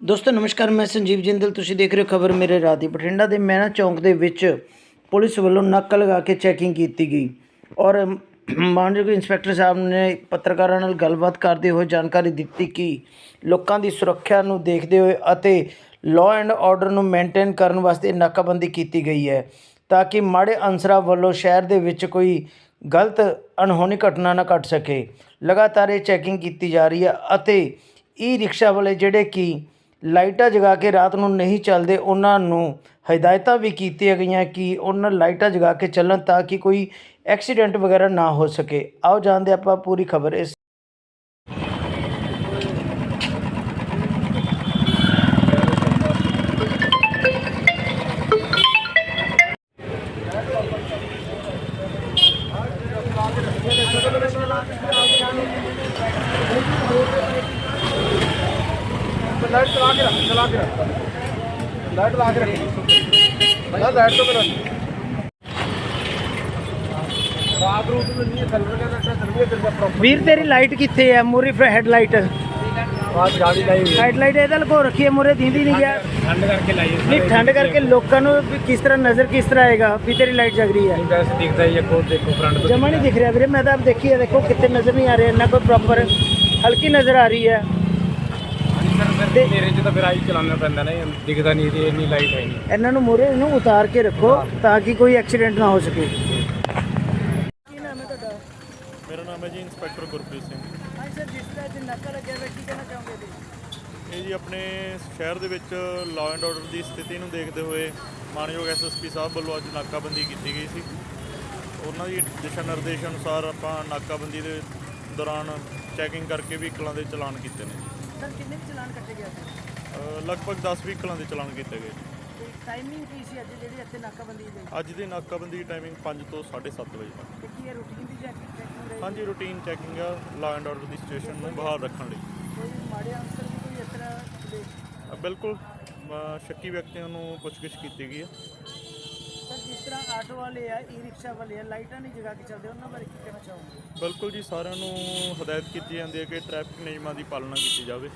ਦੋਸਤੋ, ਨਮਸਕਾਰ, ਮੈਂ ਸੰਜੀਵ ਜਿੰਦਲ। ਤੁਸੀਂ ਦੇਖ ਰਹੇ ਹੋ ਖਬਰ ਮੇਰੇ ਰਾਤ ਦੀ। ਬਠਿੰਡਾ ਦੇ ਮਹਿਣਾ ਚੌਂਕ ਦੇ ਵਿੱਚ ਪੁਲਿਸ ਵੱਲੋਂ ਨਾਕਾ ਲਗਾ ਕੇ ਚੈਕਿੰਗ ਕੀਤੀ ਗਈ। ਔਰ ਮਾਨਯੋਗ ਇੰਸਪੈਕਟਰ ਸਾਹਿਬ ਨੇ ਪੱਤਰਕਾਰਾਂ ਨਾਲ ਗੱਲਬਾਤ ਕਰਦੇ ਹੋਏ ਜਾਣਕਾਰੀ ਦਿੱਤੀ ਕਿ ਲੋਕਾਂ ਦੀ ਸੁਰੱਖਿਆ ਨੂੰ ਦੇਖਦੇ ਹੋਏ ਅਤੇ ਲਾਅ ਐਂਡ ਆਰਡਰ ਨੂੰ ਮੇਨਟੇਨ ਕਰਨ ਵਾਸਤੇ ਨਾਕਾਬੰਦੀ ਕੀਤੀ ਗਈ ਹੈ, ਤਾਂ ਕਿ ਮਾੜੇ ਅਨਸਰਾਂ ਵੱਲੋਂ ਸ਼ਹਿਰ ਦੇ ਵਿੱਚ ਕੋਈ ਗਲਤ, ਅਣਹੋਣੀ ਘਟਨਾ ਨਾ ਘਟ ਸਕੇ। ਲਗਾਤਾਰ ਇਹ ਚੈਕਿੰਗ ਕੀਤੀ ਜਾ ਰਹੀ ਹੈ ਅਤੇ ਈ ਰਿਕਸ਼ਾ ਵਾਲੇ ਜਿਹੜੇ ਕਿ ਲਾਈਟਾਂ ਜਗਾ ਕੇ ਰਾਤ ਨੂੰ ਨਹੀਂ ਚੱਲਦੇ, ਉਹਨਾਂ ਨੂੰ ਹਦਾਇਤਾਂ ਵੀ ਕੀਤੀਆਂ ਗਈਆਂ ਕਿ ਉਹਨਾਂ ਲਾਈਟਾਂ ਜਗਾ ਕੇ ਚੱਲਣ ਤਾਂ ਕਿ ਕੋਈ ਐਕਸੀਡੈਂਟ ਵਗੈਰਾ ਨਾ ਹੋ ਸਕੇ। ਆਓ ਜਾਣਦੇ ਆਪਾਂ ਪੂਰੀ ਖਬਰ ਇਸ ਲਾਈਟ ਚਲਾ ਕੇ ਰੱਖ ਚਲਾ ਕੇ ਰੱਖ। ਲਾਈਟ ਲਾ ਕੇ ਰੱਖ। ਨਾ ਲਾਈਟ ਤੋਂ ਮੇਰਾ ਰਾਤ ਰੂਤ ਨੂੰ ਨਹੀਂ ਸਲਵਰ ਦਾ ਨੱਟਾ ਸਲਵਰ ਤੇ ਪ੍ਰੋਪਰ ਵੀਰ ਤੇਰੀ ਲਾਈਟ ਕਿੱਥੇ ਹੈ ਮੂਰੀ ਫਰ ਹੈਡ ਲਾਈਟ ਬਾਤ ਗਾੜੀ ਲਾਈ ਹੋਈ ਹੈ ਹੈਡ ਲਾਈਟ ਇਹਦੇ ਲਗੋ ਰੱਖੀ ਹੈ ਮੂਰੇ ਦੀਂਦੀ ਨਹੀਂ ਗਿਆ। ਠੰਡ ਕਰਕੇ ਲਾਈ ਹੋਈ ਨਹੀਂ ਠੰਡ ਕਰਕੇ ਲੋਕਾਂ ਨੂੰ ਕਿਸ ਤਰ੍ਹਾਂ ਨਜ਼ਰ ਕਿਸ ਤਰ੍ਹਾਂ ਆਏਗਾ ਵੀ ਤੇਰੀ ਲਾਈਟ ਜਗ ਰਹੀ ਹੈ ਵੈਸੇ ਦਿਖਦਾ ਹੀ ਹੈ ਕੋ ਦੇਖੋ ਫਰੰਟ ਤੋਂ ਜਮਾ ਨਹੀਂ ਦਿਖ ਰਿਹਾ ਵੀਰੇ ਮੈਂ ਤਾਂ ਆਪ ਦੇਖੀ ਹੈ ਦੇਖੋ ਕਿਤੇ ਨਜ਼ਰ ਨਹੀਂ ਆ ਰਿਹਾ ਇੰਨਾ ਕੋਈ ਪ੍ਰੋਪਰ ਹਲਕੀ ਨਜ਼ਰ ਆ ਰਹੀ ਹੈ ਤੇ ਮੇਰੇ ਚ ਤਾਂ ਫਿਰ ਆਈ ਚਲਾਉਣਾ ਪੈਂਦਾ ਨਾ ਇਹ ਦਿਖਦਾ ਨਹੀਂ ਤੇ ਇੰਨੀ ਲਾਈਟ ਹੈ ਨਹੀਂ। ਇਹਨਾਂ ਨੂੰ ਮੋਰੇ ਨੂੰ ਉਤਾਰ ਕੇ ਰੱਖੋ ਤਾਂ ਕਿ ਕੋਈ ਐਕਸੀਡੈਂਟ ਨਾ ਹੋ ਸਕੇ। ਕੀ ਨਾਮ ਹੈ ਤੁਹਾਡਾ? ਮੇਰਾ ਨਾਮ ਹੈ ਜੀ ਇੰਸਪੈਕਟਰ ਗੁਰਪ੍ਰੀਤ ਸਿੰਘ। ਹਾਂ ਸਰ ਜਿਸ ਤਰ੍ਹਾਂ ਅੱਜ ਨਾਕਾ ਲੱਗਿਆ ਹੋਇਆ ਕੀ ਕਹਿਣਾ ਚਾਹੋਗੇ ਜੀ? ਇਹ ਜੀ ਆਪਣੇ ਸ਼ਹਿਰ ਦੇ ਵਿੱਚ ਲਾਅ ਐਂਡ ਆਰਡਰ ਦੀ ਸਥਿਤੀ ਨੂੰ ਦੇਖਦੇ ਹੋਏ ਮਾਨਯੋਗ ਐਸਐਸਪੀ ਸਾਹਿਬ ਵੱਲੋਂ ਅੱਜ ਨਾਕਾਬੰਦੀ ਕੀਤੀ ਗਈ ਸੀ। ਉਹਨਾਂ ਦੀ ਦਿਸ਼ਾ ਨਿਰਦੇਸ਼ ਅਨੁਸਾਰ ਆਪਾਂ ਨਾਕਾਬੰਦੀ ਦੇ ਦੌਰਾਨ ਚੈਕਿੰਗ ਕਰਕੇ ਵਹੀਕਲਾਂ ਦੇ ਚਲਾਨ ਕੀਤੇ ਨੇ। ਸਰ ਕਿੰਨੇ ਕੁ ਚਲਾਨ ਕੱਟੇ ਗਿਆ ਸੀ ਅ, ਲਗਭਗ 10 ਵਹੀਕਲਾਂ ਦੇ ਚਲਾਨ ਕੀਤੇ ਗਏ ਤੇ ਟਾਈਮਿੰਗ ਕੀ ਸੀ ਅੱਜ ਜਿਹੜੀ ਇੱਥੇ ਨਾਕਾਬੰਦੀ ਦੀ? ਅੱਜ ਦੀ ਨਾਕਾਬੰਦੀ ਟਾਈਮਿੰਗ 5 ਤੋਂ 7:30 ਵਜੇ ਤੱਕ। ਤੇ ਕੀ ਹੈ ਰੂਟੀਨ ਦੀ ਚੈਕਿੰਗ ਰਹੀ ਹਾਂਜੀ ਰੂਟੀਨ ਚੈਕਿੰਗ ਆ ਲਾਅ ਐਂਡ ਆਰਡਰ ਦੀ ਸਿਚੁਏਸ਼ਨ ਨੂੰ ਬਹਾਲ ਰੱਖਣ ਲਈ। ਕੋਈ ਮਾੜੇ ਅੰਸਰ ਵੀ ਕੋਈ ਇਸ ਤਰ੍ਹਾਂ ਦੇ? ਅ, ਬਿਲਕੁਲ ਅ, ਸ਼ੱਕੀ ਵਿਅਕਤੀਆਂ ਨੂੰ ਪੁੱਛਗਿੱਛ ਕੀਤੀ ਗਈ ਹੈ ਸਰ ਤਰ੍ਹਾਂ ਆਟੋ ਵਾਲੇ ਆ ਈ ਰਿਕਸ਼ਾ ਵਾਲੇ ਆ, ਲਾਈਟਾਂ ਨਹੀਂ ਜਗਾ ਕੇ ਚੱਲਦੇ ਉਹਨਾਂ ਬਾਰੇ ਕੀ ਕਹਿਣਾ ਚਾਹੋਗੇ? ਬਿਲਕੁਲ ਜੀ, ਸਾਰਿਆਂ ਨੂੰ ਹਦਾਇਤ ਕੀਤੀ ਜਾਂਦੀ ਹੈ ਕਿ ਟ੍ਰੈਫਿਕ ਨਿਯਮਾਂ ਦੀ ਪਾਲਣਾ ਕੀਤੀ ਜਾਵੇ।